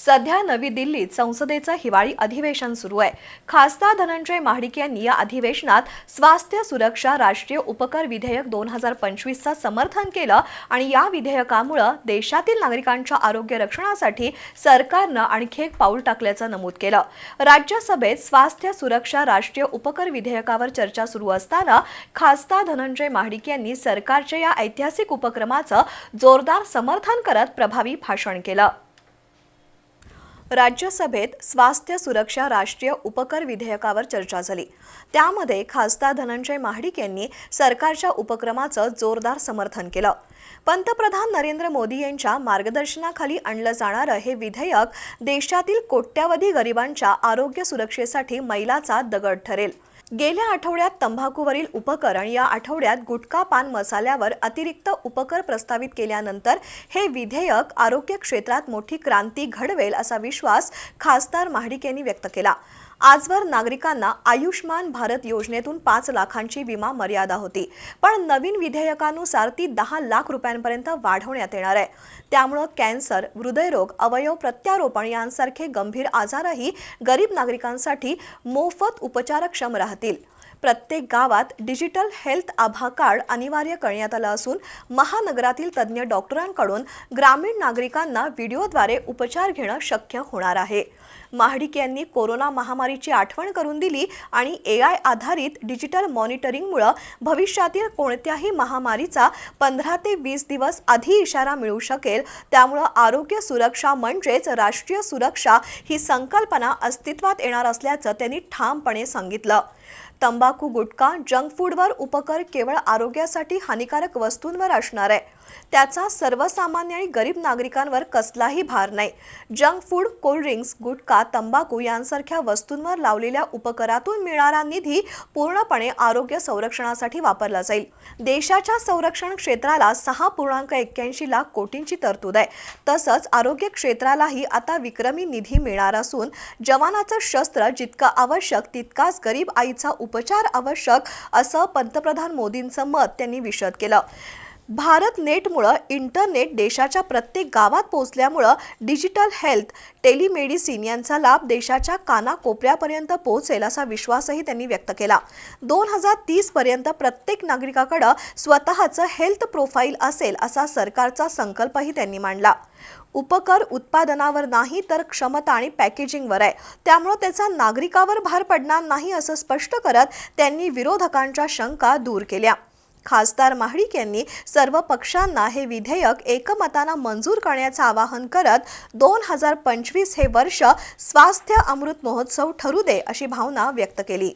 सध्या नवी दिल्लीत संसदेचं हिवाळी अधिवेशन सुरू आहे. खासदार धनंजय महाडिक यांनी या अधिवेशनात स्वास्थ्य सुरक्षा राष्ट्रीय उपकर विधेयक दोन हजार पंचवीसचं समर्थन केलं आणि या विधेयकामुळं देशातील नागरिकांच्या आरोग्य रक्षणासाठी सरकारनं आणखी एक पाऊल टाकल्याचं नमूद केलं. राज्यसभेत स्वास्थ्य सुरक्षा राष्ट्रीय उपकर विधेयकावर चर्चा सुरू असताना खासदार धनंजय महाडिक यांनी सरकारच्या या ऐतिहासिक उपक्रमाचं जोरदार समर्थन करत प्रभावी भाषण केलं. राज्यसभेत स्वास्थ्य सुरक्षा राष्ट्रीय उपकर विधेयकावर चर्चा झाली. त्यामध्ये खासदार धनंजय महाडिक यांनी सरकारच्या उपक्रमाचं जोरदार समर्थन केलं. पंतप्रधान नरेंद्र मोदी यांच्या मार्गदर्शनाखाली आणलं जाणारं हे विधेयक देशातील कोट्यावधी गरिबांच्या आरोग्य सुरक्षेसाठी मैलाचा दगड ठरेल. गेल्या आठवड्यात तंबाखूवरील उपकर आणि या आठवड्यात गुटखा पान मसाल्यावर अतिरिक्त उपकर प्रस्तावित केल्यानंतर हे विधेयक आरोग्य क्षेत्रात मोठी क्रांती घडवेल असा विश्वास खासदार महाडिक यांनी व्यक्त केला. आजवर नागरिकांना आयुष्मान भारत योजनेतून पाच लाखांची विमा मर्यादा होती. पण नवीन विधेयकानुसार ती दहा लाख रुपयांपर्यंत वाढवण्यात येणार आहे. त्यामुळं कॅन्सर हृदयरोग अवयव प्रत्यारोपण यांसारखे गंभीर आजारही गरीब नागरिकांसाठी मोफत उपचारक्षम राहतील. प्रत्येक गावात डिजिटल हेल्थ आभा कार्ड अनिवार्य करण्यात आलं असून महानगरातील तज्ज्ञ डॉक्टरांकडून ग्रामीण नागरिकांना व्हिडिओद्वारे उपचार घेणं शक्य होणार आहे. महाडिक यांनी कोरोना महामारीची आठवण करून दिली आणि ए आय आधारित डिजिटल मॉनिटरिंगमुळं भविष्यातील कोणत्याही महामारीचा पंधरा ते वीस दिवस आधी इशारा मिळू शकेल. त्यामुळं आरोग्य सुरक्षा म्हणजेच राष्ट्रीय सुरक्षा ही संकल्पना अस्तित्वात येणार असल्याचं त्यांनी ठामपणे सांगितलं. तंबाखू गुटखा जंक फूडवर उपकर केवळ आरोग्यासाठी हानिकारक वस्तूंवर असणार आहे. त्याचा सर्वसामान्य आणि गरीब नागरिकांवर कसलाही भार नाही. जंक फूड कोल्ड्रिंक्स गुटखा तंबाखू यांसारख्या वस्तूंवर लावलेल्या उपकरातून मिळणारा निधी पूर्णपणे आरोग्य संरक्षणासाठी वापरला जाईल. देशाच्या संरक्षण क्षेत्राला सहा पूर्णांक एक्क्याऐंशी लाख कोटींची तरतूद आहे. तसंच आरोग्य क्षेत्रालाही आता विक्रमी निधी मिळणार असून जवानाचं शस्त्र जितकं आवश्यक तितकाच गरीब आईचा उपचार आवश्यक असं पंतप्रधान मोदींचं मत त्यांनी विशद केलं. भारत नेटमुळं इंटरनेट देशाच्या प्रत्येक गावात पोहोचल्यामुळं डिजिटल हेल्थ टेलिमेडिसिन यांचा लाभ देशाच्या कानाकोपऱ्यापर्यंत पोहोचेल असा विश्वासही त्यांनी व्यक्त केला. दोन हजार तीसपर्यंत प्रत्येक नागरिकाकडं स्वतःचं हेल्थ प्रोफाईल असेल असा सरकारचा संकल्पही त्यांनी मांडला. उपकर उत्पादनावर नाही तर क्षमता आणि पॅकेजिंगवर आहे. त्यामुळं त्याचा नागरिकावर भार पडणार नाही असं स्पष्ट करत त्यांनी विरोधकांच्या शंका दूर केल्या. खासदार महाडिक यांनी सर्व पक्षांना हे विधेयक एकमतानं मंजूर करण्याचं आवाहन करत दोन हजार पंचवीस हे वर्ष स्वास्थ्य अमृत महोत्सव ठरू दे अशी भावना व्यक्त केली.